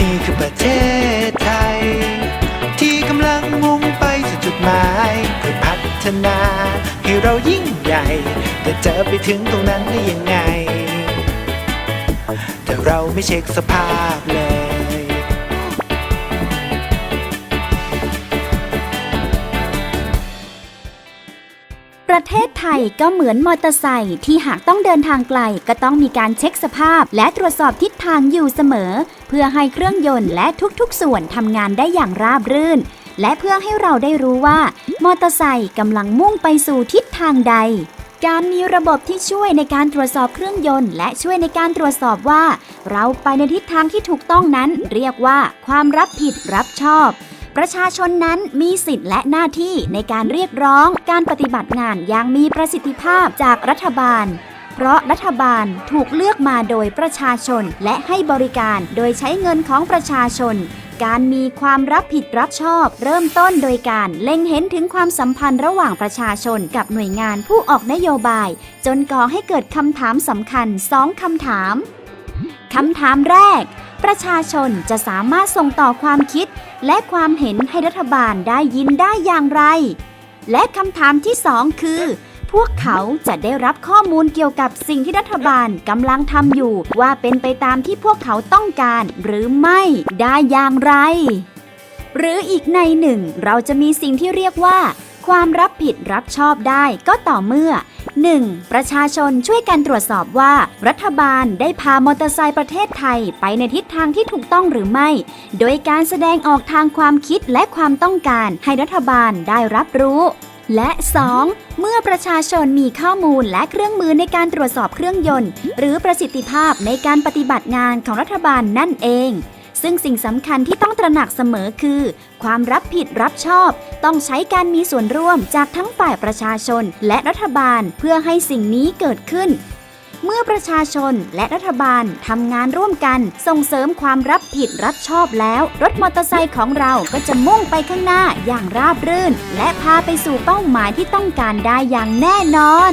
นี่คือประเทศไทย ที่กำลังมุ่งไปสู่จุดหมายเพื่อพัฒนาให้เรายิ่งใหญ่ แต่จะไปถึงตรงนั้นได้ยังไง แต่เราไม่เช็คสภาพเลย ประเทศไทยก็เหมือนมอเตอร์ไซค์ที่หากต้องเดินทางไกลก็ต้องมีการเช็คสภาพ และตรวจสอบทิศทางอยู่เสมอ เพื่อให้เครื่องยนต์และทุกๆ ส่วนทำงานได้อย่างราบรื่น และเพื่อให้เราได้รู้ว่า มอเตอร์ไซค์กำลังมุ่งไปสู่ทิศทางใด การมีระบบที่ช่วยในการตรวจสอบเครื่องยนต์ และช่วยในการตรวจสอบว่า เราไปในทิศทางที่ถูกต้องนั้น เรียกว่า ความรับผิดรับชอบ ประชาชนนั้นมีสิทธิ์และหน้าที่ในการเรียกร้องการปฏิบัติงานอย่างมีประสิทธิภาพจากรัฐบาล เพราะรัฐบาลถูกเลือกมาโดยประชาชนและให้บริการโดยใช้เงินของประชาชน การมีความรับผิดรับชอบ เริ่มต้นโดยการเล็งเห็นถึงความสัมพันธ์ระหว่างประชาชนกับหน่วยงานผู้ออกนโยบาย จนก่อให้เกิดคำถามสำคัญสองคำถามคำถามแรก ประชาชนจะสามารถส่งต่อความคิด และความเห็นให้รัฐบาลได้ยินได้อย่างไร และคำถามที่สองคือ พวกเขาจะได้รับข้อมูลเกี่ยวกับสิ่งที่รัฐบาลกำลังทำอยู่ ว่าเป็นไปตามที่พวกเขาต้องการหรือไม่ได้อย่างไร หรืออีกในหนึ่ง เราจะมีสิ่งที่เรียกว่า ความรับผิดรับชอบได้ก็ต่อเมื่อ 1. ประชาชนช่วยกันตรวจสอบว่า รัฐบาลได้พามอเตอร์ไซค์ประเทศไทยไปในทิศทางที่ถูกต้องหรือไม่ โดยการแสดงออกทางความคิดและความต้องการให้รัฐบาลได้รับรู้ และ 2. เมื่อประชาชนมีข้อมูลและเครื่องมือในการตรวจสอบเครื่องยนต์ หรือประสิทธิภาพในการปฏิบัติงานของรัฐบาลนั่นเอง ซึ่งสิ่งสำคัญที่ต้องตระหนักเสมอคือ ความรับผิดรับชอบ ต้องใช้การมีส่วนร่วมจากทั้งฝ่ายประชาชนและรัฐบาลเพื่อให้สิ่งนี้เกิดขึ้น เมื่อประชาชนและรัฐบาลทำงานร่วมกัน ส่งเสริมความรับผิดรับชอบแล้ว รถมอเตอร์ไซค์ของเราก็จะมุ่งไปข้างหน้าอย่างราบรื่น และพาไปสู่เป้าหมายที่ต้องการได้อย่างแน่นอน